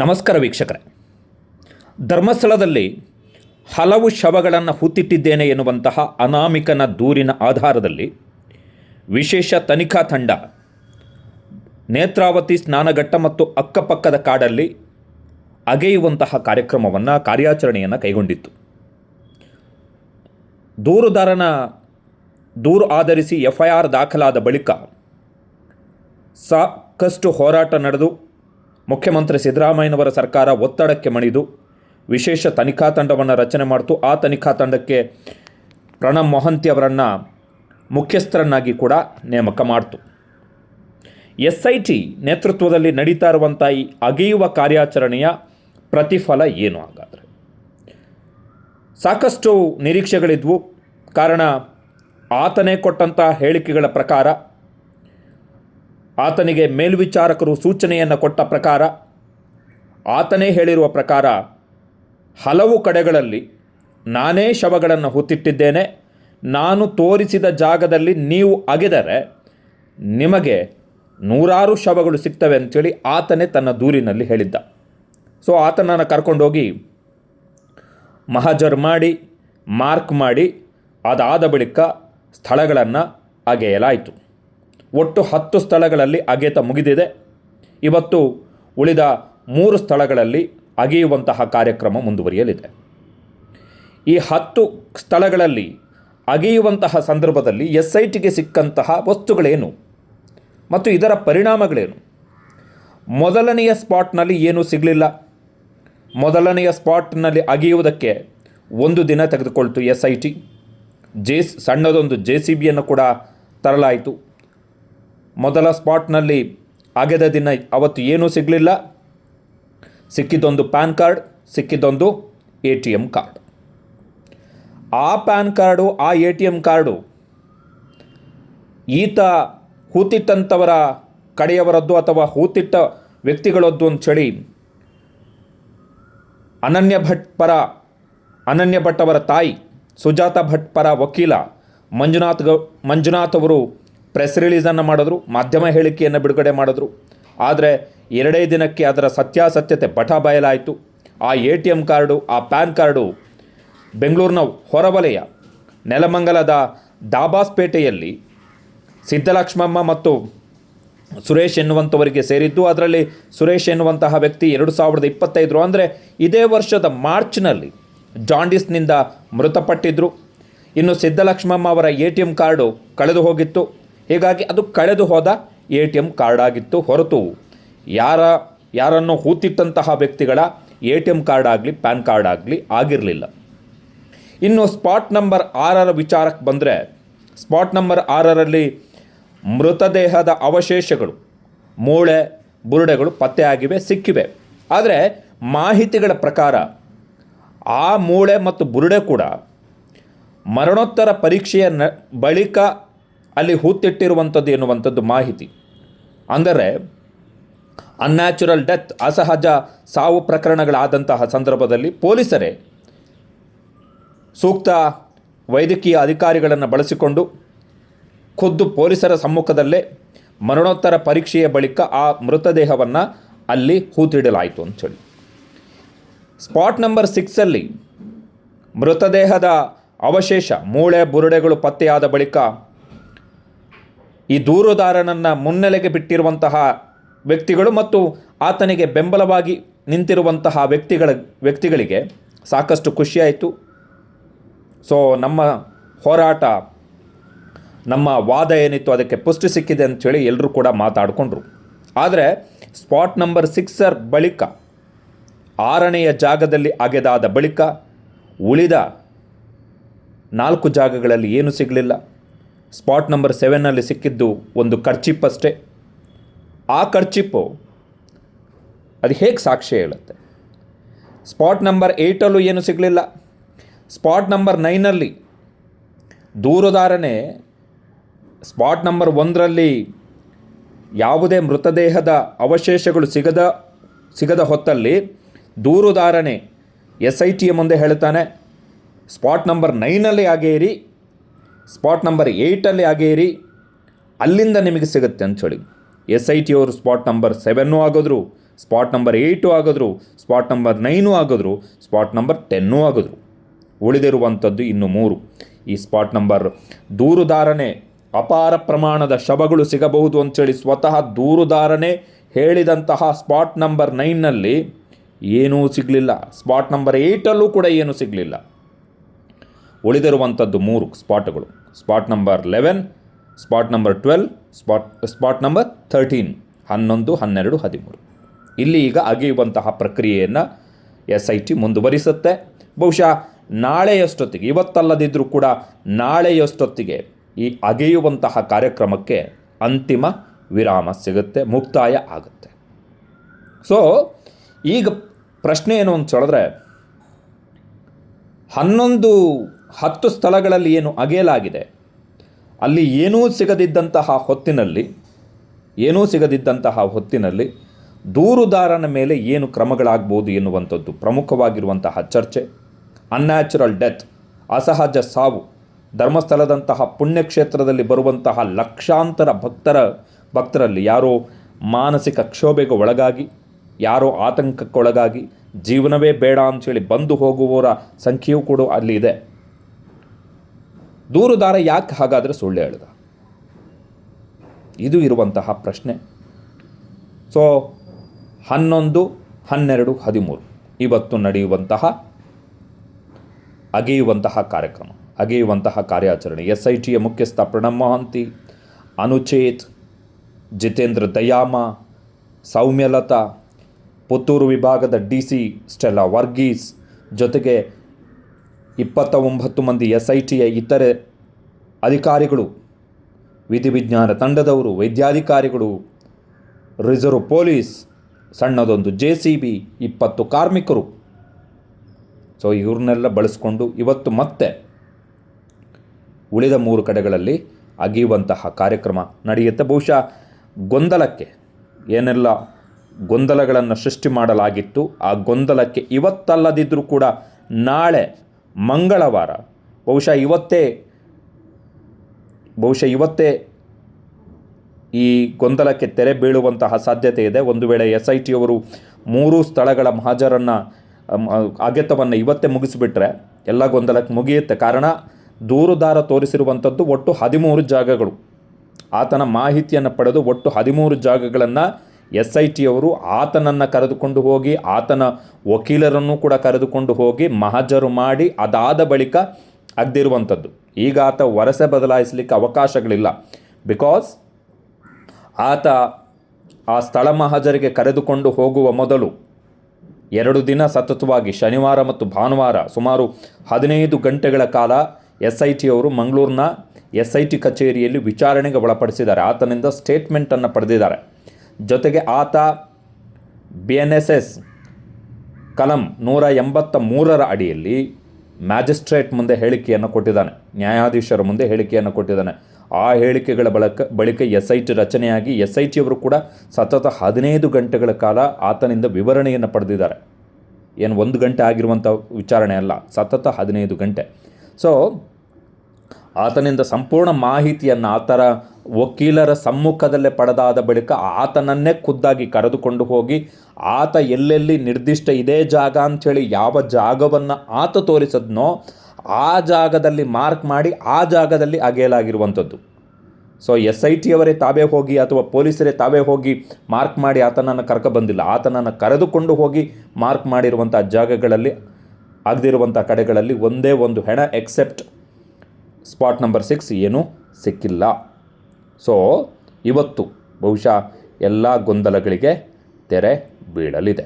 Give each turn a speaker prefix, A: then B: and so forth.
A: ನಮಸ್ಕಾರ ವೀಕ್ಷಕರೇ. ಧರ್ಮಸ್ಥಳದಲ್ಲಿ ಹಲವು ಶವಗಳನ್ನು ಹೂತಿಟ್ಟಿದ್ದೇನೆ ಎನ್ನುವಂತಹ ಅನಾಮಿಕನ ದೂರಿನ ಆಧಾರದಲ್ಲಿ ವಿಶೇಷ ತನಿಖಾ ತಂಡ ನೇತ್ರಾವತಿ ಸ್ನಾನಘಟ್ಟ ಮತ್ತು ಅಕ್ಕಪಕ್ಕದ ಕಾಡಲ್ಲಿ ಅಗೆಯುವಂತಹ ಕಾರ್ಯಕ್ರಮವನ್ನು ಕಾರ್ಯಾಚರಣೆಯನ್ನು ಕೈಗೊಂಡಿತ್ತು. ದೂರುದಾರನ ದೂರು ಆಧರಿಸಿ ಎಫ್ ಐ ಆರ್ ದಾಖಲಾದ ಬಳಿಕ ಸಾಕಷ್ಟು ಹೋರಾಟ ನಡೆದು ಮುಖ್ಯಮಂತ್ರಿ ಸಿದ್ದರಾಮಯ್ಯನವರ ಸರ್ಕಾರ ಒತ್ತಡಕ್ಕೆ ಮಣಿದು ವಿಶೇಷ ತನಿಖಾ ತಂಡವನ್ನು ರಚನೆ ಮಾಡಿತು. ಆ ತನಿಖಾ ತಂಡಕ್ಕೆ ಪ್ರಣಬ್ ಮೊಹಂತಿ ಅವರನ್ನು ಮುಖ್ಯಸ್ಥರನ್ನಾಗಿ ಕೂಡ ನೇಮಕ ಮಾಡಿತು. ಎಸ್ ಐ ಟಿ ನೇತೃತ್ವದಲ್ಲಿ ನಡೀತಾ ಇರುವಂಥ ಈ ಅಗೆಯುವ ಕಾರ್ಯಾಚರಣೆಯ ಪ್ರತಿಫಲ ಏನು ಹಾಗಾದರೆ? ಸಾಕಷ್ಟು ನಿರೀಕ್ಷೆಗಳಿದ್ವು. ಕಾರಣ ಆತನೇ ಕೊಟ್ಟಂತಹ ಹೇಳಿಕೆಗಳ ಪ್ರಕಾರ ಆತನಿಗೆ ಮೇಲ್ವಿಚಾರಕರು ಸೂಚನೆಯನ್ನು ಕೊಟ್ಟ ಪ್ರಕಾರ, ಆತನೇ ಹೇಳಿರುವ ಪ್ರಕಾರ, ಹಲವು ಕಡೆಗಳಲ್ಲಿ ನಾನೇ ಶವಗಳನ್ನು ಹೊತ್ತಿಟ್ಟಿದ್ದೇನೆ, ನಾನು ತೋರಿಸಿದ ಜಾಗದಲ್ಲಿ ನೀವು ಅಗೆದರೆ ನಿಮಗೆ ನೂರಾರು ಶವಗಳು ಸಿಗ್ತವೆ ಅಂಥೇಳಿ ಆತನೇ ತನ್ನ ದೂರಿನಲ್ಲಿ ಹೇಳಿದ್ದ. ಸೊ ಆತನನ್ನು ಕರ್ಕೊಂಡೋಗಿ ಮಹಾಜರ್ ಮಾಡಿ, ಮಾರ್ಕ್ ಮಾಡಿ, ಅದಾದ ಬಳಿಕ ಸ್ಥಳಗಳನ್ನು ಅಗೆಯಲಾಯಿತು. ಒಟ್ಟು ಹತ್ತು ಸ್ಥಳಗಳಲ್ಲಿ ಅಗೆತ ಮುಗಿದಿದೆ. ಇವತ್ತು ಉಳಿದ ಮೂರು ಸ್ಥಳಗಳಲ್ಲಿ ಅಗೆಯುವಂತಹ ಕಾರ್ಯಕ್ರಮ ಮುಂದುವರಿಯಲಿದೆ. ಈ ಹತ್ತು ಸ್ಥಳಗಳಲ್ಲಿ ಅಗೆಯುವಂತಹ ಸಂದರ್ಭದಲ್ಲಿ ಎಸ್ ಐ ಟಿಗೆ ಸಿಕ್ಕಂತಹ ವಸ್ತುಗಳೇನು ಮತ್ತು ಇದರ ಪರಿಣಾಮಗಳೇನು? ಮೊದಲನೆಯ ಸ್ಪಾಟ್ನಲ್ಲಿ ಏನೂ ಸಿಗಲಿಲ್ಲ. ಮೊದಲನೆಯ ಸ್ಪಾಟ್ನಲ್ಲಿ ಅಗೆಯುವುದಕ್ಕೆ ಒಂದು ದಿನ ತೆಗೆದುಕೊಳ್ತು ಎಸ್ ಐ ಟಿ ಜೆ ಸಣ್ಣದೊಂದು ಜೆ ಸಿ ಬಿಯನ್ನು ಕೂಡ ತರಲಾಯಿತು. ಮೊದಲ ಸ್ಪಾಟ್ನಲ್ಲಿ ಅಗೆದ ದಿನ ಅವತ್ತು ಏನೂ ಸಿಗಲಿಲ್ಲ. ಸಿಕ್ಕಿದ್ದೊಂದು ಪ್ಯಾನ್ ಕಾರ್ಡ್, ಸಿಕ್ಕಿದ್ದೊಂದು ಎ ಟಿ ಎಂ ಕಾರ್ಡ್. ಆ ಪ್ಯಾನ್ ಕಾರ್ಡು, ಆ ಎ ಟಿ ಎಂ ಕಾರ್ಡು ಈತ ಹೂತಿಟ್ಟಂಥವರ ಕಡೆಯವರದ್ದು ಅಥವಾ ಹೂತಿಟ್ಟ ವ್ಯಕ್ತಿಗಳದ್ದು ಅಂಥೇಳಿ ಅನನ್ಯ ಭಟ್ ಪರ, ಅನನ್ಯ ಭಟ್ ಅವರ ತಾಯಿ ಸುಜಾತ ಭಟ್ ಪರ ವಕೀಲ ಮಂಜುನಾಥ್ ಗೌ, ಮಂಜುನಾಥ್ ಅವರು ಪ್ರೆಸ್ ರಿಲೀಸನ್ನು ಮಾಡಿದ್ರು, ಮಾಧ್ಯಮ ಹೇಳಿಕೆಯನ್ನು ಬಿಡುಗಡೆ ಮಾಡಿದ್ರು. ಆದರೆ ಎರಡೇ ದಿನಕ್ಕೆ ಅದರ ಸತ್ಯಾಸತ್ಯತೆ ಬಟ ಬಯಲಾಯಿತು. ಆ ಎ ಟಿ ಎಂ ಕಾರ್ಡು, ಆ ಪ್ಯಾನ್ ಕಾರ್ಡು ಬೆಂಗಳೂರಿನ ಹೊರವಲಯ, ನೆಲಮಂಗಲದ ದಾಬಾಸ್ಪೇಟೆಯಲ್ಲಿ ಸಿದ್ದಲಕ್ಷ್ಮಮ್ಮ ಮತ್ತು ಸುರೇಶ್ ಎನ್ನುವಂಥವರಿಗೆ ಸೇರಿದ್ದು, ಅದರಲ್ಲಿ ಸುರೇಶ್ ಎನ್ನುವಂತಹ ವ್ಯಕ್ತಿ ಎರಡು ಸಾವಿರದ ಇಪ್ಪತ್ತೈದರು ಅಂದರೆ ಇದೇ ವರ್ಷದ ಮಾರ್ಚ್ನಲ್ಲಿ ಜಾಂಡಿಸ್ನಿಂದ ಮೃತಪಟ್ಟಿದ್ದರು ಇನ್ನು ಸಿದ್ದಲಕ್ಷ್ಮಮ್ಮ ಅವರ ಎ ಟಿ ಎಂ ಕಾರ್ಡು ಕಳೆದು ಹೋಗಿತ್ತು. ಹೀಗಾಗಿ ಅದು ಕಳೆದು ಹೋದ ಎ ಟಿ ಎಂ ಕಾರ್ಡ್ ಆಗಿತ್ತು ಹೊರತು. ಯಾರ, ಯಾರನ್ನು ಹೂತಿಟ್ಟಂತಹ ವ್ಯಕ್ತಿಗಳ ಎ ಟಿ ಎಂ ಕಾರ್ಡ್ ಆಗಲಿ ಪ್ಯಾನ್ ಕಾರ್ಡ್ ಆಗಲಿ ಆಗಿರಲಿಲ್ಲ. ಇನ್ನು ಸ್ಪಾಟ್ ನಂಬರ್ ಆರರ ವಿಚಾರಕ್ಕೆ ಬಂದರೆ, ಸ್ಪಾಟ್ ನಂಬರ್ ಆರರಲ್ಲಿ ಮೃತದೇಹದ ಅವಶೇಷಗಳು, ಮೂಳೆ, ಬುರುಡೆಗಳು ಪತ್ತೆಯಾಗಿವೆ ಸಿಕ್ಕಿವೆ. ಆದರೆ ಮಾಹಿತಿಗಳ ಪ್ರಕಾರ ಆ ಮೂಳೆ ಮತ್ತು ಬುರುಡೆ ಕೂಡ ಮರಣೋತ್ತರ ಪರೀಕ್ಷೆಯ ನ, ಬಳಿಕ ಅಲ್ಲಿ ಹೂತಿಟ್ಟಿರುವಂಥದ್ದು ಎನ್ನುವಂಥದ್ದು ಮಾಹಿತಿ. ಅಂದರೆ ಅನ್ಯಾಚುರಲ್ ಡೆತ್ ಅಸಹಜ ಸಾವು ಪ್ರಕರಣಗಳಾದಂತಹ ಸಂದರ್ಭದಲ್ಲಿ ಪೊಲೀಸರೇ ಸೂಕ್ತ ವೈದ್ಯಕೀಯ ಅಧಿಕಾರಿಗಳನ್ನು ಬಳಸಿಕೊಂಡು ಖುದ್ದು ಪೊಲೀಸರ ಸಮ್ಮುಖದಲ್ಲೇ ಮರಣೋತ್ತರ ಪರೀಕ್ಷೆಯ ಬಳಿಕ ಆ ಮೃತದೇಹವನ್ನು ಅಲ್ಲಿ ಹೂತಿಡಲಾಯಿತು ಅಂಥೇಳಿ. ಸ್ಪಾಟ್ ನಂಬರ್ ಸಿಕ್ಸಲ್ಲಿ ಮೃತದೇಹದ ಅವಶೇಷ ಮೂಳೆ, ಬುರುಡೆಗಳು ಪತ್ತೆಯಾದ ಬಳಿಕ ಈ ದೂರುದಾರನನ್ನು ಮುನ್ನೆಲೆಗೆ ಬಿಟ್ಟಿರುವಂತಹ ವ್ಯಕ್ತಿಗಳು ಮತ್ತು ಆತನಿಗೆ ಬೆಂಬಲವಾಗಿ ನಿಂತಿರುವಂತಹ ವ್ಯಕ್ತಿಗಳ ವ್ಯಕ್ತಿಗಳಿಗೆ ಸಾಕಷ್ಟು ಖುಷಿಯಾಯಿತು. ಸೊ ನಮ್ಮ ಹೋರಾಟ, ನಮ್ಮ ವಾದ ಏನಿತ್ತು ಅದಕ್ಕೆ ಪುಷ್ಟಿ ಸಿಕ್ಕಿದೆ ಅಂಥೇಳಿ ಎಲ್ಲರೂ ಕೂಡ ಮಾತಾಡಿಕೊಂಡ್ರು. ಆದರೆ ಸ್ಪಾಟ್ ನಂಬರ್ ಸಿಕ್ಸರ್ ಬಳಿಕ, ಆರನೆಯ ಜಾಗದಲ್ಲಿ ಅಗೆದಾದ ಬಳಿಕ ಉಳಿದ ನಾಲ್ಕು ಜಾಗಗಳಲ್ಲಿ ಏನೂ ಸಿಗಲಿಲ್ಲ. ಸ್ಪಾಟ್ ನಂಬರ್ ಸೆವೆನ್ನಲ್ಲಿ ಸಿಕ್ಕಿದ್ದು ಒಂದು ಖರ್ಚಿಪ್ ಅಷ್ಟೇ. ಆ ಖರ್ಚಿಪ್ಪು ಅದು ಹೇಗೆ ಸಾಕ್ಷಿ ಹೇಳುತ್ತೆ? ಸ್ಪಾಟ್ ನಂಬರ್ ಏಯ್ಟಲ್ಲೂ ಏನು ಸಿಗಲಿಲ್ಲ. ಸ್ಪಾಟ್ ನಂಬರ್ ನೈನಲ್ಲಿ ದೂರುದಾರನೇ ಸ್ಪಾಟ್ ನಂಬರ್ ಒಂದರಲ್ಲಿ ಯಾವುದೇ ಮೃತದೇಹದ ಅವಶೇಷಗಳು ಸಿಗದ ಸಿಗದ ಹೊತ್ತಲ್ಲಿ ದೂರುದಾರನೇ ಎಸ್ ಐ ಟಿಯ ಮುಂದೆ ಹೇಳ್ತಾನೆ ಸ್ಪಾಟ್ ನಂಬರ್ ನೈನಲ್ಲಿ ಅಗೆಯಿರಿ ಸ್ಪಾಟ್ ನಂಬರ್ ಏಯ್ಟಲ್ಲಿ ಇರಿ. ಅಲ್ಲಿಂದ ನಿಮಗೆ ಸಿಗುತ್ತೆ ಅಂಥೇಳಿ. ಎಸ್ ಐ ಟಿ ಅವರು ಸ್ಪಾಟ್ ನಂಬರ್ ಸೆವೆನ್ನು ಆಗೋದ್ರು ಸ್ಪಾಟ್ ನಂಬರ್ ಏಯ್ಟು ಆಗಿದ್ರು ಸ್ಪಾಟ್ ನಂಬರ್ ನೈನು ಆಗಿದ್ರು ಸ್ಪಾಟ್ ನಂಬರ್ ಟೆನ್ನು ಆಗಿದ್ರು ಉಳಿದಿರುವಂಥದ್ದು ಇನ್ನು ಮೂರು. ಈ ಸ್ಪಾಟ್ ನಂಬರ್ ದೂರುದಾರನೇ, ಅಪಾರ ಪ್ರಮಾಣದ ಶವಗಳು ಸಿಗಬಹುದು ಅಂಥೇಳಿ ಸ್ವತಃ ದೂರುದಾರನೇ ಹೇಳಿದಂತಹ ಸ್ಪಾಟ್ ನಂಬರ್ ನೈನ್ನಲ್ಲಿ ಏನೂ ಸಿಗಲಿಲ್ಲ. ಸ್ಪಾಟ್ ನಂಬರ್ ಏಯ್ಟಲ್ಲೂ ಕೂಡ ಏನೂ ಸಿಗಲಿಲ್ಲ. ಉಳಿದಿರುವಂಥದ್ದು ಮೂರು ಸ್ಪಾಟ್ಗಳು. Spot number eleven spot number twelve spot spot number thirteen ಹನ್ನೊಂದು, ಹನ್ನೆರಡು, ಹದಿಮೂರು. ಇಲ್ಲಿ ಈಗ ಅಗೆಯುವಂತಹ ಪ್ರಕ್ರಿಯೆಯನ್ನು ಎಸ್ ಐ ಟಿ ಮುಂದುವರಿಸುತ್ತೆ. ಬಹುಶಃ ನಾಳೆಯಷ್ಟೊತ್ತಿಗೆ ಇವತ್ತಲ್ಲದಿದ್ದರೂ ಕೂಡ ನಾಳೆಯಷ್ಟೊತ್ತಿಗೆ ಈ ಅಗೆಯುವಂತಹ ಕಾರ್ಯಕ್ರಮಕ್ಕೆ ಅಂತಿಮ ವಿರಾಮ ಸಿಗುತ್ತೆ, ಮುಕ್ತಾಯ ಆಗುತ್ತೆ. ಸೊ ಈಗ ಪ್ರಶ್ನೆ ಏನು ಅಂತ ಹೇಳಿದ್ರೆ, ಹನ್ನೊಂದು ಹತ್ತು ಸ್ಥಳಗಳಲ್ಲಿ ಏನು ಅಗೆಯಲಾಗಿದೆ? ಅಲ್ಲಿ ಏನೂ ಸಿಗದಿದ್ದಂತಹ ಹೊತ್ತಿನಲ್ಲಿ, ಏನೂ ಸಿಗದಿದ್ದಂತಹ ಹೊತ್ತಿನಲ್ಲಿ ದೂರುದಾರನ ಮೇಲೆ ಏನು ಕ್ರಮಗಳಾಗ್ಬೋದು ಎನ್ನುವಂಥದ್ದು ಪ್ರಮುಖವಾಗಿರುವಂತಹ ಚರ್ಚೆ ಅನ್ಯಾಚುರಲ್ ಡೆತ್ ಅಸಹಜ ಸಾವು, ಧರ್ಮಸ್ಥಳದಂತಹ ಪುಣ್ಯಕ್ಷೇತ್ರದಲ್ಲಿ ಬರುವಂತಹ ಲಕ್ಷಾಂತರ ಭಕ್ತರ, ಭಕ್ತರಲ್ಲಿ ಯಾರೋ ಮಾನಸಿಕ ಕ್ಷೋಭೆಗೆ ಒಳಗಾಗಿ, ಯಾರೋ ಆತಂಕಕ್ಕೊಳಗಾಗಿ, ಜೀವನವೇ ಬೇಡ ಅಂಥೇಳಿ ಬಂದು ಹೋಗುವವರ ಸಂಖ್ಯೆಯೂ ಕೂಡ ಅಲ್ಲಿ ಇದೆ. ದೂರುದಾರ ಯಾಕೆ ಹಾಗಾದರೆ ಸುಳ್ಳು ಹೇಳ್ದ? ಇದು ಇರುವಂತಹ ಪ್ರಶ್ನೆ. ಸೊ ಹನ್ನೊಂದು, ಹನ್ನೆರಡು, ಹದಿಮೂರು. ಇವತ್ತು ನಡೆಯುವಂತಹ, ಅಗೆಯುವಂತಹ ಕಾರ್ಯಕ್ರಮ, ಅಗೆಯುವಂತಹ ಕಾರ್ಯಾಚರಣೆ. ಎಸ್ ಐ ಟಿಯ ಮುಖ್ಯಸ್ಥ ಪ್ರಣಬ್ ಮಹಾಂತಿ, ಅನುಚೇತ್, ಜಿತೇಂದ್ರ ದಯಾಮ, ಸೌಮ್ಯಲತಾ, ಪುತ್ತೂರು ವಿಭಾಗದ ಡಿ ಸಿ ಸ್ಟೆಲ್ಲಾ ವರ್ಗೀಸ್ ಜೊತೆಗೆ ಇಪ್ಪತ್ತ ಒಂಬತ್ತು ಮಂದಿ ಎಸ್ ಐ ಟಿಯ ಇತರೆ ಅಧಿಕಾರಿಗಳು, ವಿಧಿವಿಜ್ಞಾನ ತಂಡದವರು, ವೈದ್ಯಾಧಿಕಾರಿಗಳು, ರಿಸರ್ವ್ ಪೊಲೀಸ್, ಸಣ್ಣದೊಂದು ಜೆ ಸಿ ಬಿ, ಇಪ್ಪತ್ತು ಕಾರ್ಮಿಕರು. ಸೊ, ಇವ್ರನ್ನೆಲ್ಲ ಬಳಸ್ಕೊಂಡು ಇವತ್ತು ಮತ್ತೆ ಉಳಿದ ಮೂರು ಕಡೆಗಳಲ್ಲಿ ಅಗೆಯುವಂತಹ ಕಾರ್ಯಕ್ರಮ ನಡೆಯುತ್ತೆ. ಬಹುಶಃ ಗೊಂದಲಕ್ಕೆ ಏನೆಲ್ಲ ಗೊಂದಲಗಳನ್ನು ಸೃಷ್ಟಿ ಮಾಡಲಾಗಿತ್ತು, ಆ ಗೊಂದಲಕ್ಕೆ ಇವತ್ತಲ್ಲದಿದ್ದರೂ ಕೂಡ ನಾಳೆ ಮಂಗಳವಾರ. ಬಹುಶಃ ಇವತ್ತೇ ಬಹುಶಃ ಇವತ್ತೇ ಈ ಗೊಂದಲಕ್ಕೆ ತೆರೆ ಬೀಳುವಂತಹ ಸಾಧ್ಯತೆ ಇದೆ. ಒಂದು ವೇಳೆ ಎಸ್ ಐ ಟಿಯವರು ಮೂರು ಸ್ಥಳಗಳ ಮಹಾಜರನ್ನು ಅಗೆತವನ್ನು ಇವತ್ತೇ ಮುಗಿಸಿಬಿಟ್ರೆ ಎಲ್ಲ ಗೊಂದಲಕ್ಕೆ ಮುಗಿಯುತ್ತೆ. ಕಾರಣ ದೂರುದಾರ ತೋರಿಸಿರುವಂಥದ್ದು ಒಟ್ಟು ಹದಿಮೂರು ಜಾಗಗಳು. ಆತನ ಮಾಹಿತಿಯನ್ನು ಪಡೆದು ಒಟ್ಟು ಹದಿಮೂರು ಜಾಗಗಳನ್ನು ಎಸ್ ಐ ಟಿಯವರು ಆತನನ್ನು ಕರೆದುಕೊಂಡು ಹೋಗಿ, ಆತನ ವಕೀಲರನ್ನು ಕೂಡ ಕರೆದುಕೊಂಡು ಹೋಗಿ ಮಹಜರು ಮಾಡಿ ಅದಾದ ಬಳಿಕ ಅಗ್ದಿರುವಂಥದ್ದು. ಈಗ ಆತ ವರಸೆ ಬದಲಾಯಿಸಲಿಕ್ಕೆ ಅವಕಾಶಗಳಿಲ್ಲ. ಬಿಕಾಸ್ ಆತ ಆ ಸ್ಥಳ ಮಹಜರಿಗೆ ಕರೆದುಕೊಂಡು ಹೋಗುವ ಮೊದಲು ಎರಡು ದಿನ ಸತತವಾಗಿ ಶನಿವಾರ ಮತ್ತು ಭಾನುವಾರ ಸುಮಾರು ಹದಿನೈದು ಗಂಟೆಗಳ ಕಾಲ ಎಸ್ ಐ ಟಿಯವರು ಮಂಗಳೂರಿನ ಎಸ್ ಐ ಟಿ ಕಚೇರಿಯಲ್ಲಿ ವಿಚಾರಣೆಗೆ ಒಳಪಡಿಸಿದ್ದಾರೆ. ಆತನಿಂದ ಸ್ಟೇಟ್ಮೆಂಟನ್ನು ಪಡೆದಿದ್ದಾರೆ. ಜೊತೆಗೆ ಆತ ಬಿ ಎನ್ ಎಸ್ ಎಸ್ ಕಲಂ ನೂರ ಎಂಬತ್ತ ಮೂರರ ಅಡಿಯಲ್ಲಿ ಮ್ಯಾಜಿಸ್ಟ್ರೇಟ್ ಮುಂದೆ ಹೇಳಿಕೆಯನ್ನು ಕೊಟ್ಟಿದ್ದಾನೆ. ನ್ಯಾಯಾಧೀಶರ ಮುಂದೆ ಹೇಳಿಕೆಯನ್ನು ಕೊಟ್ಟಿದ್ದಾನೆ. ಆ ಹೇಳಿಕೆಗಳ ಬಳಕ, ಬಳಿಕ ಎಸ್ ಐ ಟಿ ರಚನೆಯಾಗಿ ಎಸ್ ಐ ಟಿಯವರು ಕೂಡ ಸತತ ಹದಿನೈದು ಗಂಟೆಗಳ ಕಾಲ ಆತನಿಂದ ವಿವರಣೆಯನ್ನು ಪಡೆದಿದ್ದಾರೆ. ಏನು ಒಂದು ಗಂಟೆ ಆಗಿರುವಂಥ ವಿಚಾರಣೆ ಅಲ್ಲ, ಸತತ ಹದಿನೈದು ಗಂಟೆ. ಸೊ ಆತನಿಂದ ಸಂಪೂರ್ಣ ಮಾಹಿತಿಯನ್ನು ಆತರ ವಕೀಲರ ಸಮ್ಮುಖದಲ್ಲೇ ಪಡೆದಾದ ಬಳಿಕ ಆತನನ್ನೇ ಖುದ್ದಾಗಿ ಕರೆದುಕೊಂಡು ಹೋಗಿ, ಆತ ಎಲ್ಲೆಲ್ಲಿ ನಿರ್ದಿಷ್ಟ ಇದೇ ಜಾಗ ಅಂಥೇಳಿ ಯಾವ ಜಾಗವನ್ನು ಆತ ತೋರಿಸದ್ನೋ, ಆ ಜಾಗದಲ್ಲಿ ಮಾರ್ಕ್ ಮಾಡಿ ಆ ಜಾಗದಲ್ಲಿ ಅಗೆಯಲಾಗಿರುವಂಥದ್ದು. ಸೊ ಎಸ್ ಐ ಟಿಯವರೇ ತಾವೇ ಹೋಗಿ ಅಥವಾ ಪೊಲೀಸರೇ ತಾವೇ ಹೋಗಿ ಮಾರ್ಕ್ ಮಾಡಿ ಆತನನ್ನು ಕರ್ಕೊಬಂದಿಲ್ಲ ಆತನನ್ನು ಕರೆದುಕೊಂಡು ಹೋಗಿ ಮಾರ್ಕ್ ಮಾಡಿರುವಂಥ ಜಾಗಗಳಲ್ಲಿ ಆಗದಿರುವಂಥ ಕಡೆಗಳಲ್ಲಿ ಒಂದೇ ಒಂದು ಹೆಣ ಎಕ್ಸೆಪ್ಟ್ ಸ್ಪಾಟ್ ನಂಬರ್ ಸಿಕ್ಸ್ ಏನೂ ಸಿಕ್ಕಿಲ್ಲ. ಸೊ ಇವತ್ತು ಬಹುಶಃ ಎಲ್ಲ ಗೊಂದಲಗಳಿಗೆ ತೆರೆ ಬೀಳಲಿದೆ.